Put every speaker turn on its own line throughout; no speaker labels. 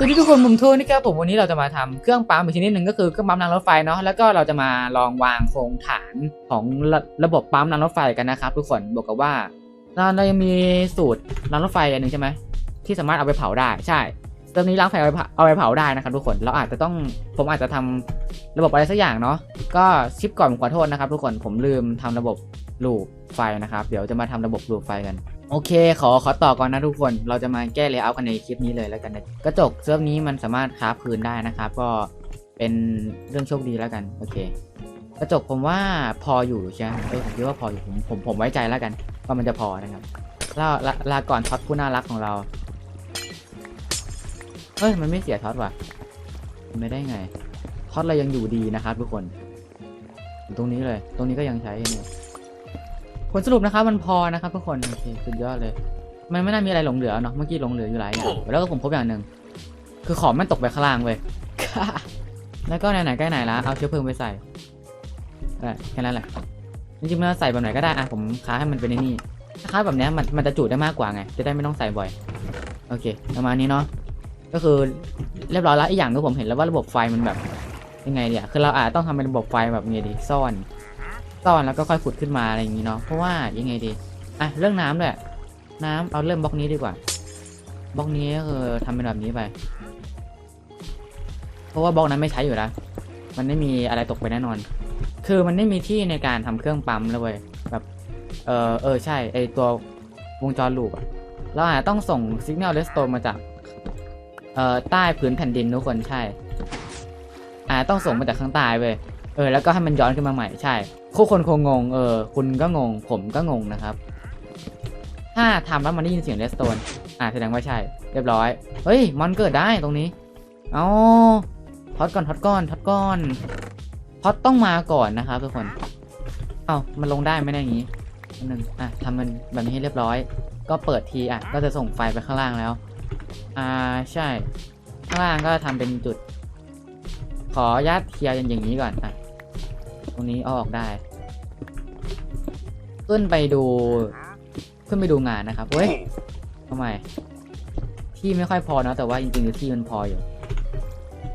สวัสดีทุกคนผมโทนี่ครับผมวันนี้เราจะมาทำเครื่องปั๊มอีกชนิดหนึ่งก็คือเครื่องปั๊มรางรถไฟเนาะแล้วก็เราจะมาลองวางโครงฐานของระระบบปั๊มรางรถไฟกันนะครับทุกคนบอกกับว่าเราเรายังมีสูตรรางรถไฟอันหนึ่งใช่ไหมที่สามารถเอาไปเผาได้ใช่เติมนี้ล้างไฟเอาไปเผาเอาไปเผาได้นะครับทุกคนเราอาจจะต้องผมอาจจะทำระบบอะไรสักอย่างเนาะก็ชิปก่อนผมขอโทษนะครับ ทุกคนผมลืมทำระบบลูปไฟนะครับ เดี๋ยวจะมาทำระบบลูปไฟกัน โอเค ขอขอต่อก่อนนะทุกคน เราจะมาแก้เลเยอร์กันในคลิปนี้เลยแล้วกันนะกระจกเซิร์ฟนี้มันสามารถคราฟคืนได้นะครับ ก็เป็นเรื่องโชคดีแล้วกันโอเค กระจกผมว่าพออยู่ใช่ไหมเออผมคิดว่าพออยู่ผมผมผมไว้ใจแล้วกันว่ามันจะพอนะครับลาลาลาก่อนท็อตผู้น่ารักของเราเฮ้ยมันไม่เสียท็อตว่ะไม่ได้ไงท็อตเรายังอยู่ดีนะครับทุกคนอยู่ตรงนี้เลย ตรงนี้ก็ยังใช้เนี่ย ผลสรุปนะครับมันพอนะครับทุกคนโอเคสุดยอดเลย มันไม่น่ามีอะไรหลงเหลือเนาะเมื่อกี้หลงเหลืออยู่หลายอย่างแล้วก็ผมพบอย่างหนึ่งคือของมันตกไปข้างล่างเว้ยแล้วก็ไหนๆใกล้ไหนละเอาเชื้อเพลิงไปใส่แค่นั้นแหละจริงๆมันใส่แบบไหนก็ได้อะผมค้าให้มันเป็นในนี่ถ้าค้าแบบเนี้ยมันมันจะจุได้มากกว่าไง จะได้ไม่ต้องใส่บ่อย โอเคประมาณนี้เนาะก็คือเรียบร้อยแล้วอีกอย่างก็ผมเห็นแล้วว่าระบบไฟมันแบบยังไงเนี่ยคือเราอาจต้องทำเป็นระบบไฟแบบไงดีซ่อน ซ่อนแล้วก็ค่อยขุดขึ้นมาอะไรอย่างนี้เนาะเพราะว่ายังไงดีอะเรื่องน้ำด้วยน้ำเอาเริ่มบล็อกนี้ดีกว่าบล็อกนี้ก็คือทำเป็นแบบนี้ไปเพราะว่าบล็อกนั้นไม่ใช้อยู่แล้วมันไม่มีอะไรตกไปแน่นอน คือมันไม่มีที่ในการทำเครื่องปั๊มเลยเว้ยแบบเออเออใช่ไอตัววงจรลูปอะเราอาจจะต้องส่งสัญญาณเรสโตนมาจากเอ่อใต้พื้นแผ่นดินทุกคนใช่อาจต้องส่งมาจากข้างใต้เว้ยเออแล้วก็ให้มันย้อนขึ้นมาใหม่ใช่ คู่คนคงงง เออ คุณก็งง ผมก็งงนะครับ ถ้าทำแล้วมันได้ยินเสียงเรสโตน อ่าแสดงว่าใช่ เรียบร้อย เฮ้ยมอนเกิดได้ตรงนี้ เอาทอดก่อนท็อดก่อนท็อดก่อนท็อดต้องมาก่อนนะครับทุกคน เอามันลงได้ไหมเนี่ยอย่างนี้นหนึ่งอะทำมันแบบนี้ให้เรียบร้อย ก็เปิดทีอะ ก็จะส่งไฟไปข้างล่างแล้ว อ่า ใช่ ข้างล่างก็ทำเป็นจุด ขอยัดเคลียร์อย่างนี้ก่อนอะ ตรงนี้ออกได้ ขึ้นไปดู ขึ้นไปดูงานนะครับเว้ยทำไม ที่ไม่ค่อยพอเนาะแต่ว่าจริงๆที่มันพออยู่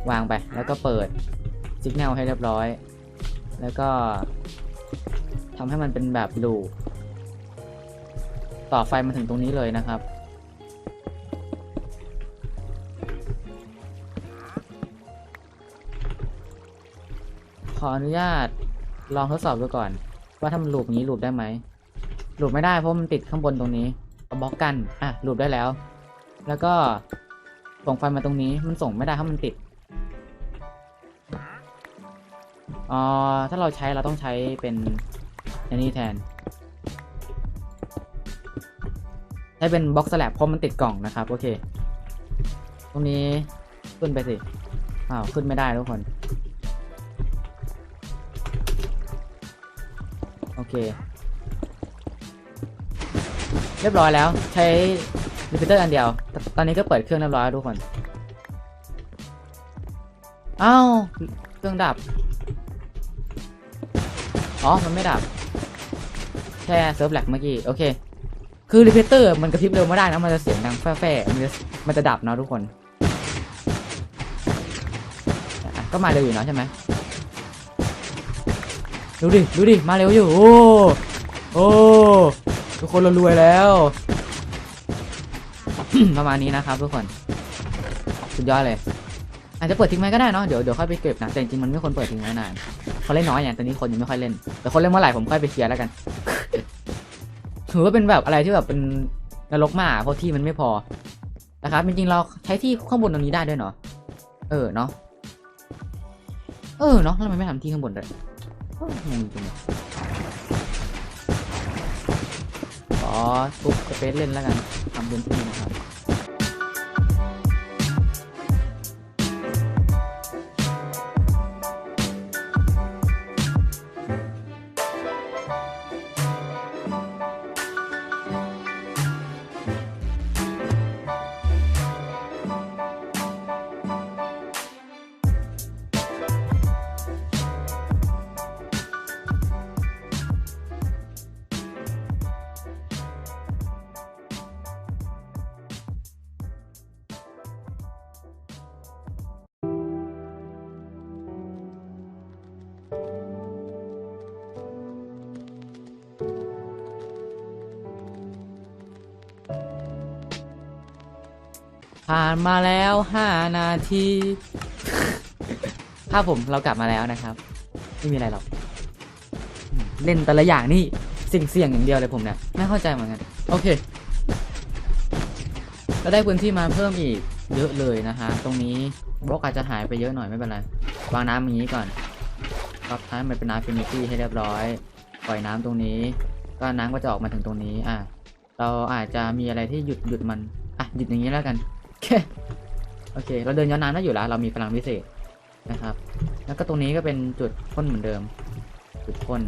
วางไปแล้วก็เปิดสัญญาณให้เรียบร้อย แล้วก็ทำให้มันเป็นแบบลูปต่อไฟมาถึงตรงนี้เลยนะครับ ขออนุญาตลองทดสอบดูก่อน ว่าถ้ามันลูปอย่างนี้ลูปได้ไหมลูปไม่ได้เพราะมันติดข้างบนตรงนี้เอาบล็อกกันอะลูปได้แล้ว แล้วก็ส่งไฟมาตรงนี้มันส่งไม่ได้เพราะมันติดอ๋อถ้าเราใช้เราต้องใช้เป็นอันนี้แทนใช้เป็นบล็อกสแลบเพราะมันติดกล่องนะครับ โอเค ตรงนี้ขึ้นไปสิอ้าวขึ้นไม่ได้ทุกคน เคเรียบร้อยแล้วใช้รีพิเตอร์อันเดียวตตอนนี้ก็เปิดเครื่องเรียบร้อยแล้วทุกคนอ้าวเครื่องดับ อ๋อ มันไม่ดับ แค่เซิร์ฟแลกเมื่อกี้ โอเค คือรีพิเตอร์มันกระพริบเร็วไม่ได้นะ มันจะเสียงดังแฟ่ๆมันจะมันจะดับเนาะทุกคน ก็มาเร็วอยู่เนาะใช่ไหม ดูดิ ดูดิ มาเร็วอยู่ โอ้ โอ้ ทุกคนเรารวยแล้ว ประมาณนี้นะครับทุกคน สุดยอดเลย อาจจะเปิดทิ้งไว้ก็ได้เนาะ เดี๋ยวเดี๋ยวค่อยไปเก็บนะ แต่จริงๆมันไม่ควรเปิดทิ้งไว้นานเขาเล่นน้อยอย่างตอนนี้คนยังไม่ค่อยเล่น แต่คนเล่นเมื่อไหร่ผมค่อยไปเคลียร์แล้วกัน ถือว่าเป็นแบบอะไรที่แบบเป็นนรกมากเพราะที่มันไม่พอ นะครับ จริงๆเราใช้ที่ข้างบนตรงนี้ได้ด้วยเนาะ เออเนาะ เออเนาะทำไมไม่ทำที่ข้างบนเลย งงจริงเลยขอทุบสเปซเล่นแล้วกันทำพื้นที่นะครับ ผ่านมาแล้วห้านาทีครับผมเรากลับมาแล้วนะครับ ไม่มีอะไรหรอก เล่นแต่ละอย่างนี่สิ่งเสี่ยงอย่างเดียวเลยผมเนี่ยไม่เข้าใจเหมือนกัน โอเคก็ได้พื้นที่มาเพิ่มอีกเยอะเลยนะฮะ ตรงนี้บล็อกอาจจะหายไปเยอะหน่อยไม่เป็นไร วางน้ำอย่างนี้ก่อนรับท้ายมันเป็นน้ำฟินิตี้ให้เรียบร้อย ปล่อยน้ำตรงนี้ ก็น้ำก็จะออกมาถึงตรงนี้ อะ เราอาจจะมีอะไรที่หยุดหยุดมัน อะ หยุดอย่างนี้แล้วกัน โอเคโอเค เราเดินย้อนน้ำได้อยู่แล้วเรามีพลังพิเศษนะครับ แล้วก็ตรงนี้ก็เป็นจุดพ่นเหมือนเดิม จุดพ่น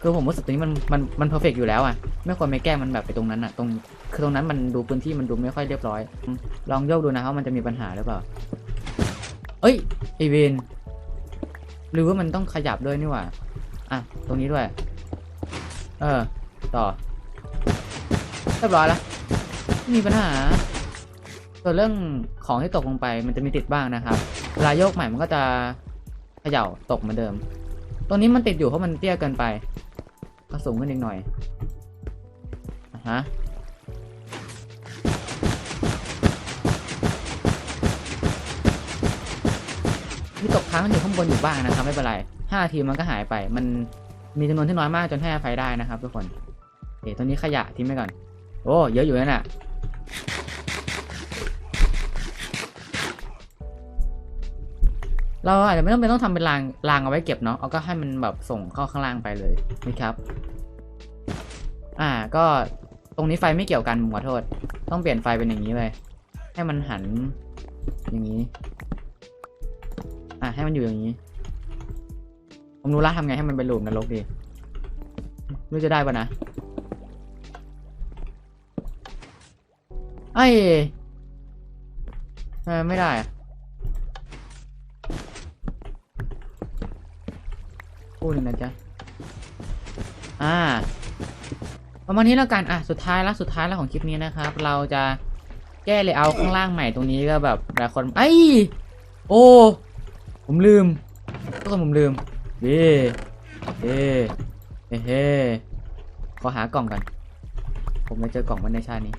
คือผมรู้สึกตรงนี้มันมันมันเพอร์เฟกอยู่แล้วอะไม่ควรไปแก้มันแบบไปตรงนั้นอะ ตรงคือตรงนั้นมันดูพื้นที่มันดูไม่ค่อยเรียบร้อย ลองโยกดูนะว่ามันจะมีปัญหาหรือเปล่า เอ้ยไอเวนหรือว่ามันต้องขยับด้วยนี่หว่าอะตรงนี้ด้วย เออ ต่อเรียบร้อยแล้ว มีปัญหา ส่วนเรื่องของที่ตกลงไปมันจะมีติดบ้างนะครับเวลาโยกใหม่มันก็จะเขย่าตกเหมือนเดิม ตรงนี้มันติดอยู่เพราะมันเตี้ยเกินไปก็สูงขึ้นอีกหน่อยอะฮะมีตกค้างอยู่ข้างบนอยู่บ้างนะครับ ไม่เป็นไรห้านาทีมันก็หายไป มันมีจำนวนที่น้อยมากจนให้อภัยได้นะครับทุกคนเอ๋ตัวนี้ขยะทิ้งไปก่อน โอ้ เยอะอยู่นั่นน่ะ เราอาจจะไม่ต้องเป็นต้องทำเป็นรางรางเอาไว้เก็บเนาะเอาก็ให้มันแบบส่งเข้าข้างล่างไปเลยนะครับ อ่าก็ตรงนี้ไฟไม่เกี่ยวกันมขอโทษ ต้องเปลี่ยนไฟเป็นอย่างนี้เลย ให้มันหันอย่างนี้ อะให้มันอยู่อย่างนี้ ผมรู้ละทำไงให้มันเป็นลูปนรกดีไม่จะได้ปะนะ ไอ้ไมไม่ได้อะพูดหนึ่งนะจ๊ะ อ่า ประมาณนี้แล้วกัน อะ สุดท้ายแล้วสุดท้ายแล้วของคลิปนี้นะครับ เราจะแก้เลยเอาข้างล่างใหม่ตรงนี้ก็แบบหลายคน ไอ้ยโอ้ ผมลืม ทุกคนผมลืมเย่เย่เฮ้เฮ้ขอหากล่องกัน ผมไม่เจอกล่องไว้ในชาตินี้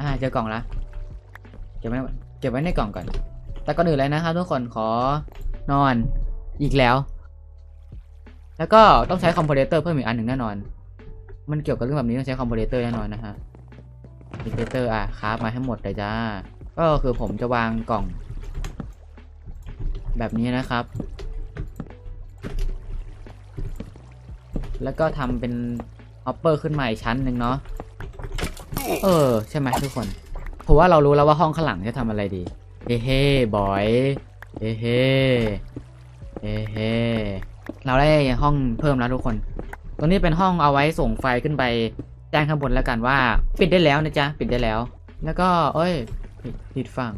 อ่าเจอกล่องละเก็บไว้เก็บไว้ในกล่องก่อน แต่ก่อนอื่นเลยนะครับทุกคนขอนอนอีกแล้ว แล้วก็ต้องใช้คอมโพเรเตอร์เพิ่มอีกอันหนึ่งแน่นอน มันเกี่ยวกับเรื่องแบบนี้ต้องใช้คอมโพเรเตอร์แน่นอนนะฮะคอมโพเรเตอร์อะคราฟมาให้หมดเลยจ้า ก็คือผมจะวางกล่อง แบบนี้นะครับ แล้วก็ทำเป็นฮอปเปอร์ขึ้นมาอีกชั้นหนึ่งเนาะ เออ ใช่ไหมทุกคนผมว่าเรารู้แล้วว่าห้องข้างหลังจะทำอะไรดีเฮ้เฮ้บอยเฮ้เฮ้เฮ้เฮ้เราได้ห้องเพิ่มแล้วทุกคน ตรงนี้เป็นห้องเอาไว้ส่งไฟขึ้นไปแจ้งข้างบนแล้วกันว่า ปิดได้แล้วนะจ๊ะปิดได้แล้ว แล้วก็ เอ้ยผิดฝั่ง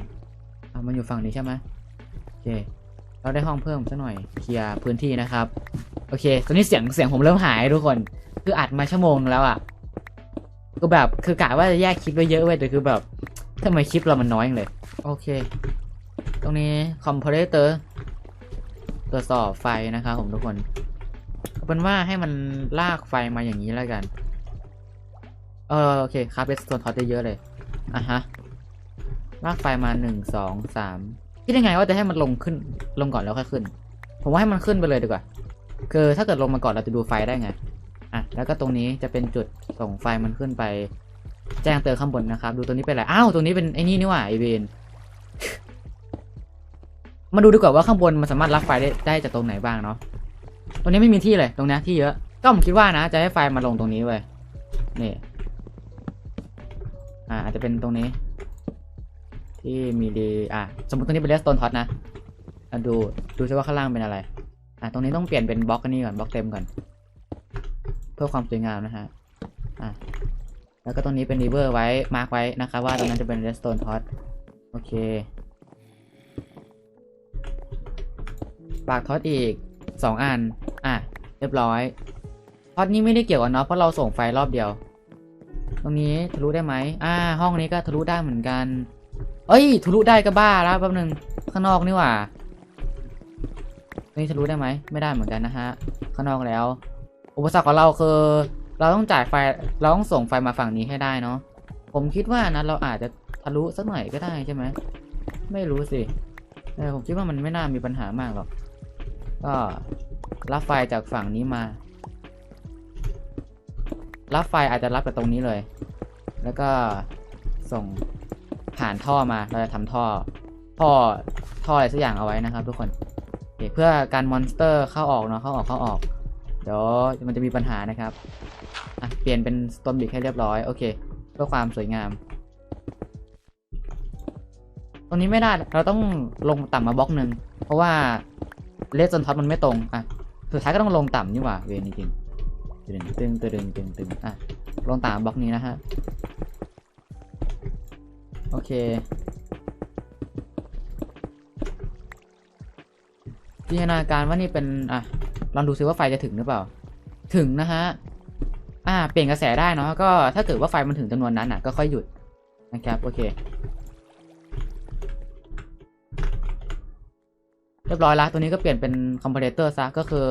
เอะมันอยู่ฝั่งนี้ใช่ไหมโอเค เราได้ห้องเพิ่มซะหน่อยเคลียร์พื้นที่นะครับ โอเค ตอนนี้เสียงเสียงผมเริ่มหายทุกคน คืออัดมาชั่วโมงแล้วอะ่ะ ก็แบบคือกะว่าจะแยกคลิปไว้เยอะเว้ยแต่คือแบบทำไมคลิปเรามันน้อยจังเลย โอเค ตรงนี้คอมเพลเตอร์ตรวจสอบไฟนะครับผมทุกคนเป็นว่าให้มันลากไฟมาอย่างนี้แล้วกัน เออโอเคคาร์เบสโซนทอตได้เยอะเลยอะฮะลากไฟมาหนึ่งสองสามคิดยังไงว่าจะให้มันลงขึ้นลงก่อนแล้วค่อยขึ้น ผมว่าให้มันขึ้นไปเลยดีกว่า คือถ้าเกิดลงมาก่อนเราจะดูไฟได้ไง แล้วก็ตรงนี้จะเป็นจุดส่งไฟมันขึ้นไป แจ้งเตือนข้างบนนะครับ ดูตัวนี้เป็นอะไรอ้าวตัวนี้เป็นไอ้นี่นี่หว่าไอเวนมาดูดีกว่าว่าข้างบนมันสามารถรับไฟได้ได้จากตรงไหนบ้างเนาะตรงนี้ไม่มีที่เลยตรงนี้ที่เยอะก็ผมคิดว่านะ จะให้ไฟมาลงตรงนี้เว้ยนี่อ่าอาจจะเป็นตรงนี้ ที่มีดีอะสมมติตรงนี้เป็นเลสโตนท็อตนะอะดูดูซิว่าข้างล่างเป็นอะไรอะตรงนี้ต้องเปลี่ยนเป็นบล็อกอันนี้ก่อนบล็อกเต็มก่อน พื่อความสวยงามนะฮะอะแล้วก็ตรงนี้เป็นรีเวอร์ไว้มาร์กไว้นะครับว่าตรงนั้นจะเป็นเลสโตนท็อตโอเคปากท็อตอีกสองอัน อะ เรียบร้อยท็อตนี้ไม่ได้เกี่ยวกันเนาะเพราะเราส่งไฟรอบเดียว ตรงนี้ทะลุได้ไหมอ่า ห้องนี้ก็ทะลุได้เหมือนกัน เอ้ยทะลุได้ก็บ้าแล้วแป๊บนึงข้างนอกนี่หว่านี่ทะลุได้ไหมไม่ได้เหมือนกันนะฮะข้างนอกแล้ว อุปสรรคของเราคือ เราต้องจ่ายไฟ เราต้องส่งไฟมาฝั่งนี้ให้ได้เนาะ ผมคิดว่านะเราอาจจะทะลุสักหน่อยก็ได้ใช่ไหม ไม่รู้สิแต่ผมคิดว่ามันไม่น่ามีปัญหามากหรอก ก็รับไฟจากฝั่งนี้มา รับไฟอาจจะรับจากตรงนี้เลย แล้วก็ส่งผ่านท่อมา เราจะทำท่อ ท่อ ท่ออะไรสักอย่างเอาไว้นะครับ ทุกคน เพื่อการมอนสเตอร์เข้าออกเนาะ เข้าออกเข้าออก เดี๋ยวมันจะมีปัญหานะครับอะเปลี่ยนเป็นสโตนบิกให้เรียบร้อย โอเค เพื่อความสวยงาม ตรงนี้ไม่ได้ เราต้องลงต่ำมาบล็อกหนึ่ง เพราะว่าเลสจนท็อตมันไม่ตรง อะ สุดท้ายก็ต้องลงต่ำนี่หว่า เวรจริงตึงตึงตึงตึงตึงอะ ลงต่ำบล็อกนี้นะฮะ โอเคจินตนาการว่านี่เป็น อะ ลองดูซิว่าไฟจะถึงหรือเปล่า ถึงนะฮะ อ่า เปลี่ยนกระแสได้เนาะ ก็ถ้าเกิดว่าไฟมันถึงจำนวนนั้นอะ ก็ค่อยหยุดนะครับ โอเค เรียบร้อยล้วตัวนี้ก็เปลี่ยนเป็นคอมเพลเตอร์ซะ ก็คือ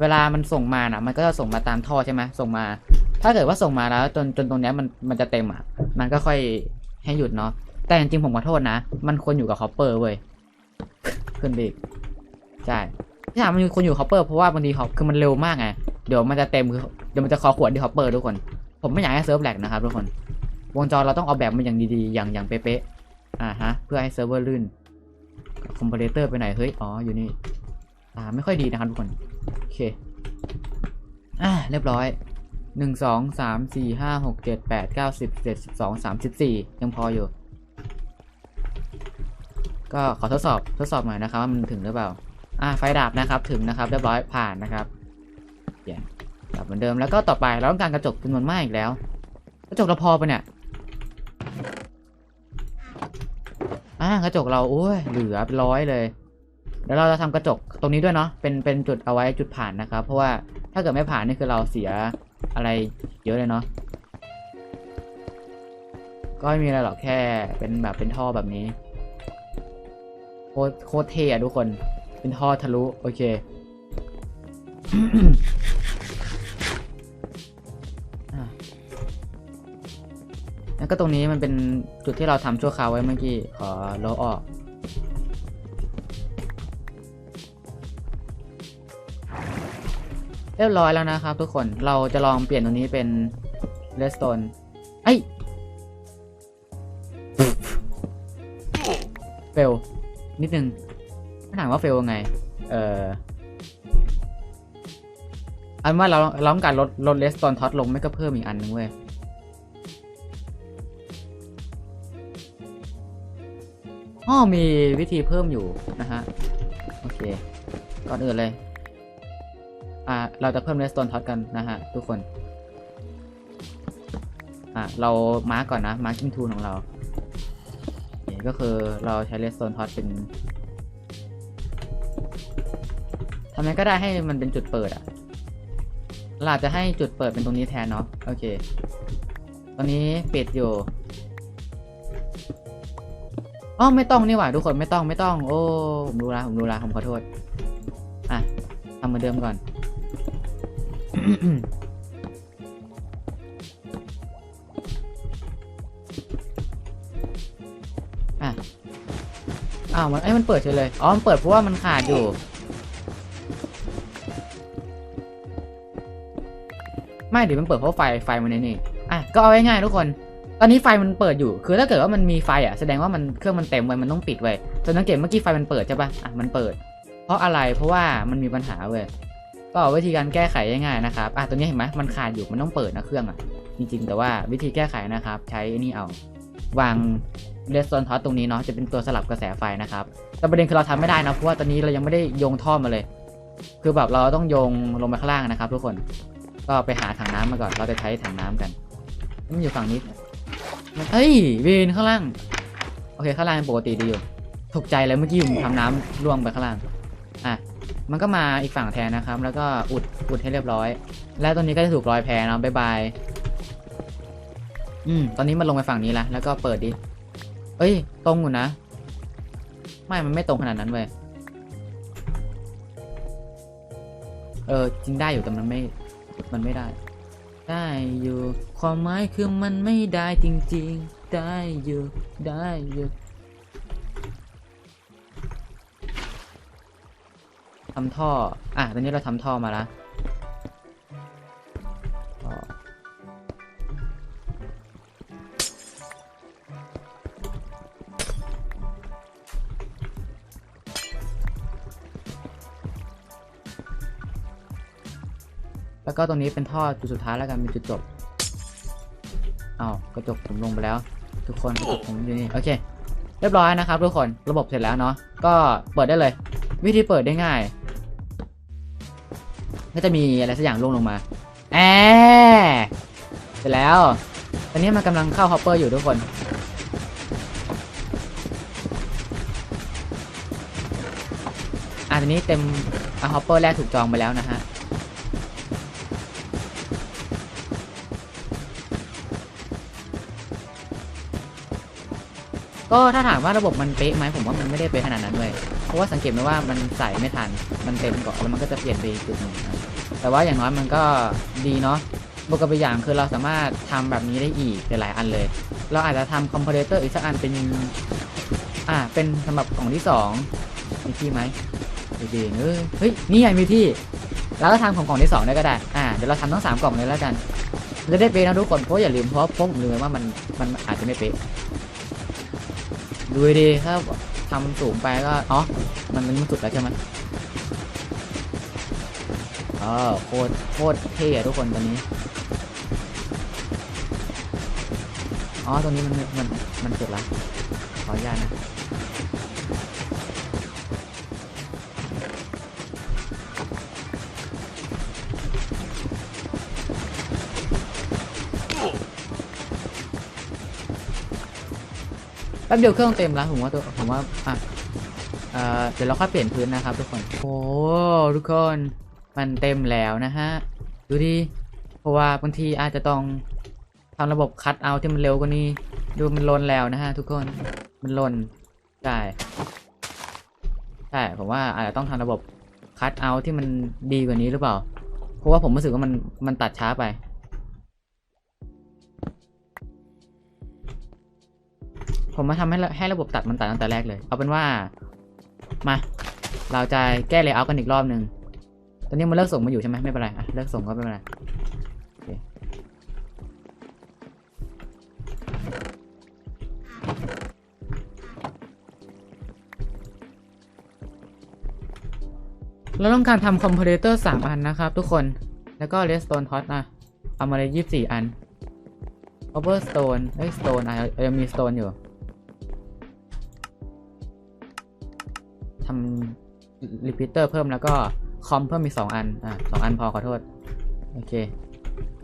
เวลามันส่งมาน่ะ มันก็จะส่งมาตามท่อใช่ไหมส่งมา ถ้าเกิดว่าส่งมาแล้ว จนจนตรงเนี้ยมันมันจะเต็มอะ มันก็ค่อยให้หยุดเนาะ แต่จริงๆผมขอโทษนะ มันควรอยู่กับคอปเปอร์เว้ย ขึ้นไปอีกใช่ ที่ถามมันมีคนอยู่คอปเปอร์เพราะว่าบางทีเขาคือมันเร็วมากไงเดี๋ยวมันจะเต็มคือเดี๋ยวมันจะคอขวดที่คอปเปอร์ทุกคน ผมไม่อยากให้เซิร์ฟแหลกนะครับทุกคน วงจรเราต้องเอาแบบมาอย่างดีๆ อย่างอย่างเป๊ะๆอ่าฮะเพื่อให้เซิร์ฟเวอร์ลื่นคอมเพลเตอร์ไปไหนเฮ้ยอ๋ออยู่นี่อ่าไม่ค่อยดีนะครับทุกคนโอเคอ่าเรียบร้อยหนึ่งสองสามสี่ห้าหกเจ็ดแปดเก้าสิบเจ็ดสิบสองสามสิบสี่ยังพออยู่ ก็ขอทดสอบทดสอบหน่อยนะครับว่ามันถึงหรือเปล่า อ่าไฟดับนะครับถึงนะครับเรียบร้อยผ่านนะครับเปลี่ยนดับเหมือนเดิมแล้วก็ต่อไปเราต้องการกระจกจำนวนมากอีกแล้ว กระจกเราพอปะเนี่ยอ่ากระจกเราโอ้ยเหลือร้อยเลยเดี๋ยวเราจะทำกระจกตรงนี้ด้วยเนาะเป็นเป็นจุดเอาไว้จุดผ่านนะครับ เพราะว่าถ้าเกิดไม่ผ่านนี่คือเราเสียอะไรเยอะเลยเนาะก็ไม่มีอะไรหรอกแค่เป็นแบบเป็นท่อแบบนี้โคโคตรเท่อะทุกคน เป็นท่อทะลุ โอเค แล้วก็ตรงนี้มันเป็นจุดที่เราทำชั่วคราวไว้เมื่อกี้ ขอลบออก เรียบร้อยแล้วนะครับทุกคน เราจะลองเปลี่ยนตรงนี้เป็นเลสโตนไอ้เฟลนิดนึง ถามว่าเฟลยังไง เอออันว่าเราเราต้องการลดลดเลสโตนท็อตลงไม่ก็เพิ่มอีกอันนึงเว้ยอ้อมีวิธีเพิ่มอยู่นะฮะ โอเค ก่อนอื่นเลย อ่า เราจะเพิ่มเลสโตนท็อตกันนะฮะ ทุกคน อ่าเรามาร์กก่อนนะ มาร์กิ้งทูของเราก็คือเราใช้เลสโตนท็อตเป็นำไงก็ได้ให้มันเป็นจุดเปิดอะเราจะให้จุดเปิดเป็นตรงนี้แทนเนาะโอเค ตอนนี้ปิดอยู่อ๋อไม่ต้องนี่หว่าทุกคนไม่ต้องไม่ต้อง โอ้ผมรู้ละผมรู้ละผมขอโทษ อะทำเหมือนเดิมก่อน อะอ้าวมันไอ้ยมันเปิดเฉยเลยอ๋อมันเปิดเพราะว่ามันขาดอยู่ ไม่เดี๋ยวมันเปิดเพราะไฟไฟมันนี่อะก็เอาง่ายๆทุกคน ตอนนี้ไฟมันเปิดอยู่ คือถ้าเกิดว่ามันมีไฟอะแสดงว่ามันเครื่องมันเต็มไว้มันต้องปิดไว้จนสังเกตเมื่อกี้ไฟมันเปิดใช่ปะอะมันเปิด เพราะอะไรเพราะว่ามันมีปัญหาเว้ยก็วิธีการแก้ไขง่ายๆนะครับอะตัวนี้เห็นไหมมันขาดอยู่มันต้องเปิดนะเครื่องอะจริงๆ แต่ว่าวิธีแก้ไขนะครับ ใช้นี่เอาวางเรสโซนทอตตรงนี้เนาะจะเป็นตัวสลับกระแสไฟนะครับแต่ประเด็นคือเราทำไม่ได้นะเพราะว่าตอนนี้เรายังไม่ได้โยงท่อมาเลย คือแบบเราต้องโยงลงไปข้างล่างนะครับ ทุกคน ก็ไปหาถังน้ำมาก่อน เราจะใช้ถังน้ำกัน มันอยู่ฝั่งนี้เฮ้ยเวนข้างล่าง โอเคข้างล่างปกติดีอยู่ถูกใจเลยเมื่อกี้ผมทำน้ำร่วงไปข้างล่าง อะ มันก็มาอีกฝั่งแทนนะครับ แล้วก็อุดอุดให้เรียบร้อย แล้วตรงนี้ก็จะถูกรอยแพรเนาะบายบาย อืม ตอนนี้มันลงไปฝั่งนี้ละ แล้วก็เปิดดิ เอ้ย ตรงอยู่นะ ไม่ มันไม่ตรงขนาดนั้นเว้ย เออ จริงได้อยู่แต่มันไม่ มันไม่ได้ ได้อยู่ความหมายคือมันไม่ได้จริงๆ ได้อยู่ ได้อยู่ทำท่อ อะ ตอนนี้เราทำท่อมาแล้ว ก็ตรงนี้เป็นท่อจุดสุดท้ายแล้วกันเป็นจุดจบเอาวกระจกผมลงไปแล้ว ทุกคนกระจกผมอยู่นี่โอเค เรียบร้อยนะครับ ทุกคนระบบเสร็จแล้วเนาะก็เปิดได้เลย วิธีเปิดได้ง่ายก็จะมีอะไรสักอย่างลงลงมาแอเสร็จแล้ว ตอนนี้มันกำลังเข้าฮอปเปอร์อยู่ทุกคนอะตอนนี้เต็มอะฮอปเปอร์แรกถูกจองไปแล้วนะฮะ ก็ถ้าถามว่าระบบมันเป๊ะไหมผมว่ามันไม่ได้เป๊ะขนาดนั้นเลยเพราะว่าสังเกตไหมว่ามันใส่ไม่ทันมันเต็มก่อนแล้วมันก็จะเปลี่ยนไปอีกจุดหนึ่งแต่ว่าอย่างน้อยมันก็ดีเนาะบวกกับอีกอย่างคือเราสามารถทำแบบนี้ได้อีกหลายๆอันเลย เราอาจจะทำคอมเพลเตอร์อีกสักอันเป็นอ่าเป็นสำหรับกล่องที่สองมีที่ไหมดีๆเออเฮ้ยนี่ไงมีที่แล้วก็ทำของกล่องที่สองได้ก็ได้อ่าเดี๋ยวเราทำทั้งสามกล่องเลยแล้วกันจะได้เป๊ะนะทุกคนเพราะอย่าลืมเพราะเพราะผมลืมว่ามันมันอาจจะไม่เป๊ะ ดูดีถ้าทำสูงไปก็อ๋อมันมันสุดแล้วใช่ไหมเออโคตรโคตรเท่ะทุกคนตอนนี้อ๋อตรงนี้มันมันมันสุดละขออนุญาตนะ แป๊บเดียวเครื่องเต็มแล้วผมว่าตัวผมว่าอะเอ่อเดี๋ยวเราค่อยเปลี่ยนพื้นนะครับทุกคน โอ้ทุกคนมันเต็มแล้วนะฮะดูดิเพราะว่าบางทีอาจจะต้องทำระบบคัดเอาที่มันเร็วกว่านี้ดูมันลนแล้วนะฮะทุกคนมันลนใช่ใช่ผมว่าอาจจะต้องทำระบบคัดเอาที่มันดีกว่านี้หรือเปล่า เพราะว่าผมรู้สึกว่ามันมันตัดช้าไป ผมมาทำให้ระให้ระบบตัดมันตัดตั้งแต่แรกเลย เอาเป็นว่า มา เราจะแก้เลเยอร์กันอีกรอบหนึ่งตอนนี้มันเลิกส่งมาอยู่ใช่ไหมไม่เป็นไรอะเลิกส่งก็ไม่เป็นไรเราต้องการทำคอมเพลเตอร์สามอันนะครับทุกคน แล้วก็เลสโตนท็อตนะเอามาเลยยี่สิบสี่อัน Power Stone เอ้ย Stone อะยังมี Stone อยู่ ทำรีพิเตอร์เพิ่มแล้วก็คอมเพิ่มมีสองอัน อะสองอันพอขอโทษ โอเค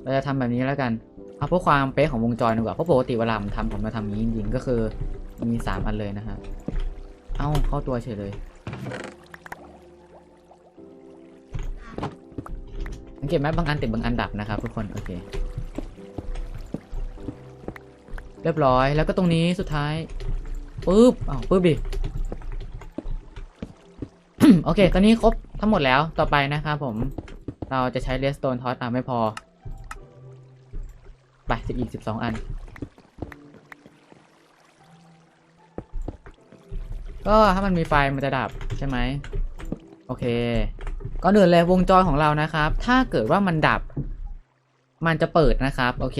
เราจะทำแบบนี้แล้วกัน เอาเพื่อความเป๊ะของวงจรดีกว่า เพราะปกติเวลาผมทำผมจะทำอย่างนี้จริงๆ ก็คือมีสามอันเลยนะฮะ เอ้าเข้าตัวเฉยเลยสังเกตไหมบางอันติดบางอันดับนะครับทุกคน โอเค เรียบร้อย แล้วก็ตรงนี้สุดท้าย ปึ๊บอ้าวปึ๊บดิ โอเค ตอนนี้ครบทั้งหมดแล้วต่อไปนะครับผม เราจะใช้เลสโตนทอสอะไม่พอ ไปจะอีกสิบสองอัน ก็ถ้ามันมีไฟมันจะดับใช่ไหม โอเค ก็เดินเลยวงจรของเรานะครับ ถ้าเกิดว่ามันดับ มันจะเปิดนะครับ โอเค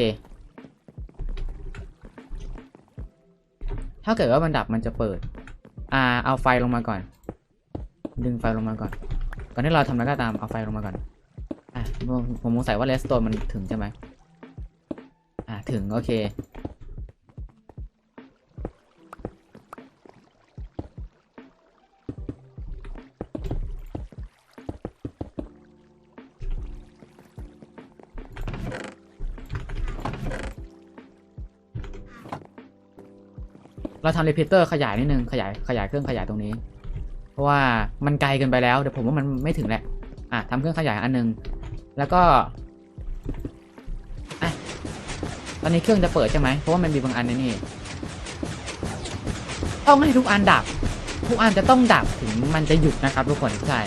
ถ้าเกิดว่ามันดับมันจะเปิด อ่า เอาไฟลงมาก่อน ดึงไฟลงมาก่อน ก่อนที่เราทำอะไรก็ตามเอาไฟลงมาก่อน อะผมสงสัยว่าเลสโตนมันถึงใช่ไหมอ่าถึงโอเค เราทำรีพิเตอร์ขยายนิดนึง ขยายขยายเครื่องขยายตรงนี้ เพราะว่ามันไกลเกินไปแล้วเดี๋ยวผมว่ามันไม่ถึงแหละอะทำเครื่องขยายอันนึง แล้วก็อะตอนนี้เครื่องจะเปิดใช่ไหมเพราะว่ามันมีบางอันในนี่ต้องให้ทุกอันดับ ทุกอันจะต้องดับถึงมันจะหยุดนะครับทุกคนใช่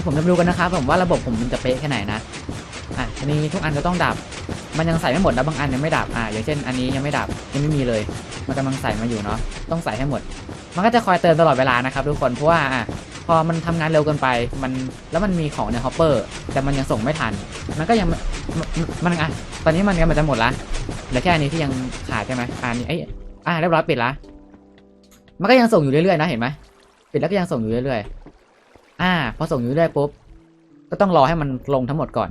แล้วผมจะดูกันนะครับผมว่าระบบผมมันจะเป๊ะแค่ไหนนะอะอันนี้ทุกอันจะต้องดับ มันยังใส่ไม่หมดแล้วบางอันยังไม่ดับอะอย่างเช่นอันนี้ยังไม่ดับยังไม่มีเลย มันกำลังใส่มาอยู่เนาะต้องใส่ให้หมด มันก็จะคอยเตือนตลอดเวลานะครับทุกคนเพราะว่าอะพอมันทำงานเร็วเกินไปมันแล้วมันมีของในฮอปเปอร์แต่มันยังส่งไม่ทัน มันก็ยังมันอะตอนนี้มันกำลังจะหมดละเหลือแค่อันนี้ที่ยังขาดใช่ไหมอ่านี่ไอ้อ่าเรียบร้อยปิดละมันก็ยังส่งอยู่เรื่อยๆนะเห็นไหมปิดแล้วก็ยังส่งอยู่เรื่อยๆ อ่าพอส่งอยู่เรื่อยๆปุ๊บ ก็ต้องรอให้มันลงทั้งหมดก่อน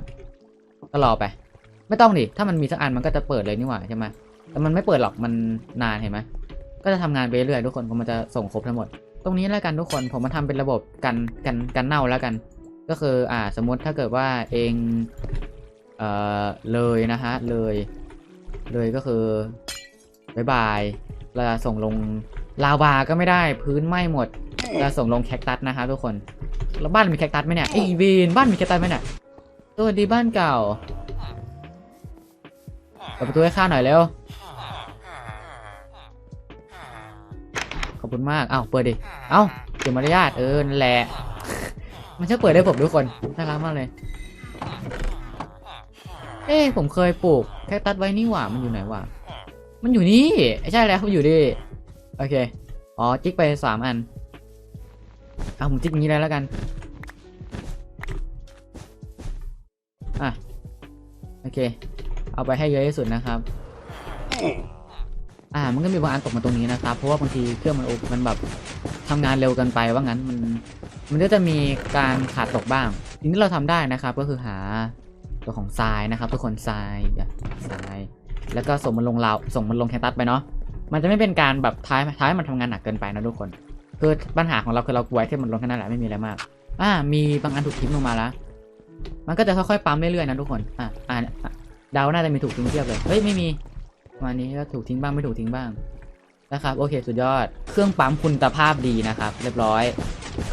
ก็รอไป ไม่ต้องดิ ถ้ามันมีสักอันมันก็จะเปิดเลยนี่หว่าใช่ไหมแต่มันไม่เปิดหรอก มันนานเห็นไหมก็จะทำงานไปเรื่อยทุกคนก็มันจะส่งครบทั้งหมด ตรงนี้แล้วกันทุกคน ผมมาทำเป็นระบบกันกันกันเน่าแล้วกัน ก็คือ อ่า สมมติถ้าเกิดว่าเอง เอ่อ เลยนะฮะ เลย เลยก็คือบายบายเราจะส่งลงลาวาก็ไม่ได้ พื้นไหม้หมด เราส่งลงแคคตัสนะคะทุกคน แล้วบ้านมีแคคตัสไหมเนี่ยไอ้วีนบ้านมีแคคตัสไหมเนี่ยสวัสดีบ้านเก่าเปิดประตูให้ข้าหน่อยเร็ว ขอบคุณมาก เอ้าเปิดดิ เอ้าเสียมารยาทเออนั่นแหละ มันจะเปิดได้ผมทุกคน น่ารักมากเลย เอ้ผมเคยปลูกแคคตัสไว้นี่หว่า มันอยู่ไหนวะ มันอยู่นี่ ใช่แล้วมันอยู่ดิ โอเค อ๋อ จิ๊กไปสามอัน เอาผมจิกงนี้เลยแล้วกัน อะ โอเค เอาไปให้เยอะที่สุดนะครับ อ่า มันก็มีบางอันตกมาตรงนี้นะครับ เพราะว่าบางทีเครื่องมันโอมันแบบทำงานเร็วกินไปว่างั้นมัน มันก็จะมีการขาดตกบ้างสิ่งที่เราทำได้นะครับ ก็คือหาตัวของทรายนะครับ ทุกคนทรายทราย แล้วก็ส่งมันลงเราส่งมันลงแคนตัสไปเนาะมันจะไม่เป็นการแบบท้ายท้ายมันทำงานหนักเกินไปนะทุกคน คือปัญหาของเราคือเรากลัวที่มันลงแค่นั้นแหละไม่มีอะไรมาก อ่า มีบางอันถูกทิ้งลงมาแล้วมันก็จะค่อยๆปั๊มเรื่อยๆนะทุกคน อ่าอ่าดาวน่าจะมีถูกทิ้งเทียบเลย เฮ้ยไม่มีประมาณนี้ก็ถูกทิ้งบ้างไม่ถูกทิ้งบ้างนะครับโอเคสุดยอด เครื่องปั๊มคุณภาพดีนะครับ เรียบร้อย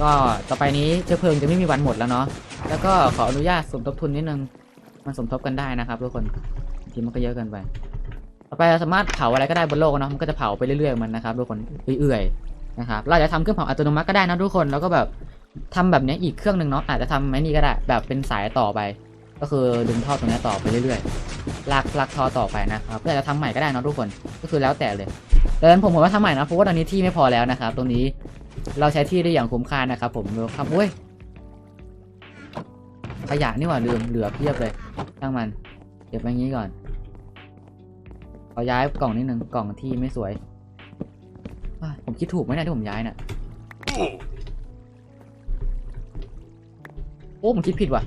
ก็ต่อไปนี้เชื้อเพลิงจะไม่มีวันหมดแล้วเนาะแล้วก็ขออนุญาตสมทบทุนนิดนึงมันสมทบกันได้นะครับทุกคนทีมันก็เยอะเกินไป ต่อไปเราสามารถเผาอะไรก็ได้บนโลกเนาะมันก็จะเผาไปเรื่อยๆมันนะครับทุกคนเอื่อยๆ นะครับ เราจะทำเครื่องเผาอัตโนมัติก็ได้นะทุกคน แล้วก็แบบทำแบบนี้อีกเครื่องหนึ่งเนาะ อาจจะทำไอ้นี่ก็ได้ แบบเป็นสายต่อไป ก็คือดึงท่อตรงนี้ต่อไปเรื่อยๆ ลากลากท่อต่อไปนะครับเพื่อจะทำใหม่ก็ได้นะทุกคน ก็คือแล้วแต่เลยดังนั้นผมผมว่าทำใหม่นะ เพราะว่าตอนนี้ที่ไม่พอแล้วนะครับ ตรงนี้เราใช้ที่ได้อย่างคุ้มค่านะครับ ผมดูครับอุ้ยขยะนี่หว่าลืมเหลือเพียบเลยช่างมัน เก็บไว้งนี้ก่อนขอาย้ายกล่องนิดนึงกล่องที่ไม่สวย ผมคิดถูกไหมเนะที่ผมย้ายน่ะ โอ้ผมคิดผิดว่ะ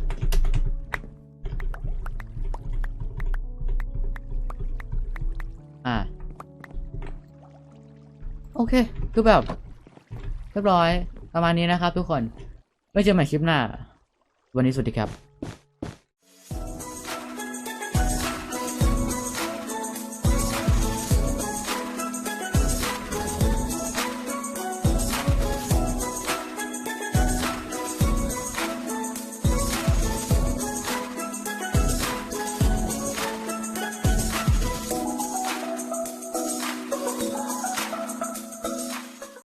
อ่า โอเค คือแบบ เรียบร้อยประมาณนี้นะครับทุกคนไว้เจอกันใหม่คลิปหน้า วันนี้สวัสดีครับ